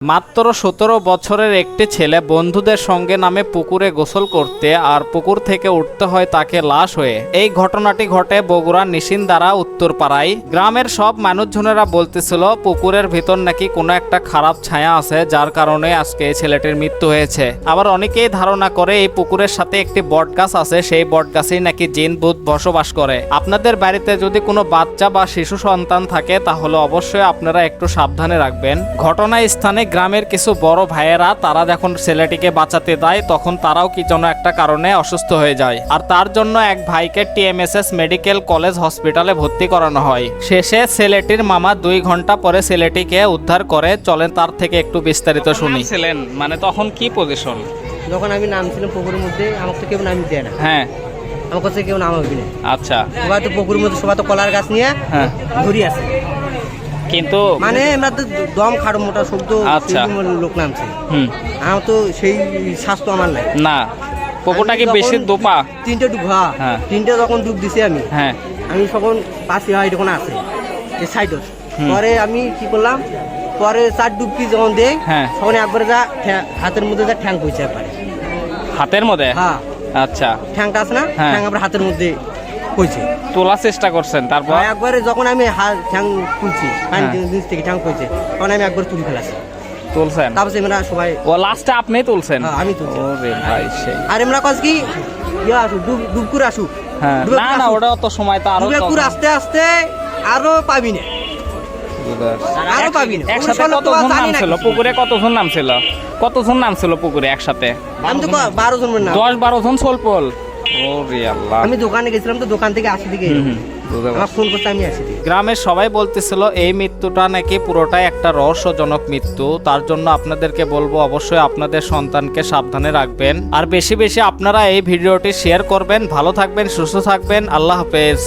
মাত্র সতেরো বছরের একটি ছেলে বন্ধুদের সঙ্গে নামে পুকুরে গোসল করতে আর পুকুর থেকে উঠতে হয় তাকে লাশ হয়ে। এই ঘটনাটি ঘটে বগুড়ার নিশিন্দারা উত্তরপাড়ায়। গ্রামের সব মানুষজনেরা বলতেছিল, পুকুরের ভিতর নাকি কোনো একটা খারাপ ছায়া আছে, যার কারণে আজকে এই ছেলেটির মৃত্যু হয়েছে। আবার অনেকেই ধারণা করে, এই পুকুরের সাথে একটি বট গাছ আছে, সেই বট গাছেই নাকি জিন ভূত বসবাস করে। আপনাদের বাড়িতে যদি কোনো বাচ্চা বা শিশু সন্তান থাকে, তাহলে অবশ্যই আপনারা একটু সাবধানে রাখবেন। ঘটনা স্থানে গ্রামের কিছু বড় ভাইয়েরা তারা যখন ছেলেটিকে বাঁচাতে দেয় তখন তারাও কি যেন একটা কারণে অসুস্থ হয়ে যায়। আর তার জন্য এক ভাইকে টিএমএসএস মেডিকেল কলেজ হসপিটালে ভর্তি করানো হয়। শেষে ছেলেটির মামা দুই ঘণ্টা পরে ছেলেটিকে উদ্ধার করে চলেন তার থেকে একটু বিস্তারিত শুনি। ছিলেন মানে তখন কি পজিশন যখন আমি নামছিলাম পুকুরের মধ্যে আমাকে তো কেউ নামি দেয় না। হ্যাঁ। আমার কাছে কেউ নামাবি না। আচ্ছা। সবাই তো পুকুরের মধ্যে সবাই তো কলার গাছ নিয়ে হ্যাঁ। ধরি আছে কিন্তু মানে আমরা তো দম খাড়ো মোটা তো আচ্ছা। লোক নামছে। হুম। আমার তো সেই স্বাস্থ্য আমার নাই। না পুকুরটা কি বেশি দোপা? তিনটে ডুব হ্যাঁ হ্যাঁ। তিনটে যখন ডুব দিছি আমি হ্যাঁ। আমি তখন পাশে হয় যখন আছে এই সাইডত হুম। পরে আমি কি করলাম পরে চার ডুবকি যখন দেই হ্যাঁ। তখন একবারে যা হাতের মধ্যে যা ঠ্যাং পৌঁছে একবারে। হাতের মধ্যে? হ্যাঁ। আচ্ছা। ঠ্যাংটা আছে না? হ্যাঁ। ঠ্যাং আবার হাতের মধ্যে পৌঁছে তোলার চেষ্টা করছেন তারপর? আর একবারে যখন আমি হাত ঠ্যাং পানি হ্যাঁ। নিচ থেকে ঠ্যাং খুলছে তখন আমি একবার তুলে ফেলাছি। তুলছেন? তারপর আমরা সবাই ও লাস্টে আপনি তুলছেন? হ্যাঁ, আমি তুলছি। ওরে ভাই সেই। আর আমরা কাজ কি ইয়ে আসুক ডুব ডুব করে আসুক হ্যাঁ। না না ওটা অত সময় তো আরও ডুবে করে আস্তে আস্তে আরও পাবি না। আরও পাবি না। একসাথে ওগুলো সব তো কতজন জানি না নামছিল। পুকুরে কতজন নামছিল? কতজন নামছিল পুকুরে একসাথে? আমি তো ক- বারো জনের নাম দশ বারো জন সোলপল। আমি দোকানে গেছিলাম তো দোকান থেকে আসি দিকে আমার ফোন করতে আমি আসি গ্রামের সবাই বলতেছিল এই মৃত্যুটা নাকি পুরোটাই একটা রহস্যজনক মৃত্যু। তার জন্য আপনাদেরকে বলব অবশ্যই আপনাদের সন্তানকে সাবধানে রাখবেন। আর বেশি বেশি আপনারা এই ভিডিওটি শেয়ার করবেন। ভালো থাকবেন সুস্থ থাকবেন। আল্লাহ হাফেজ।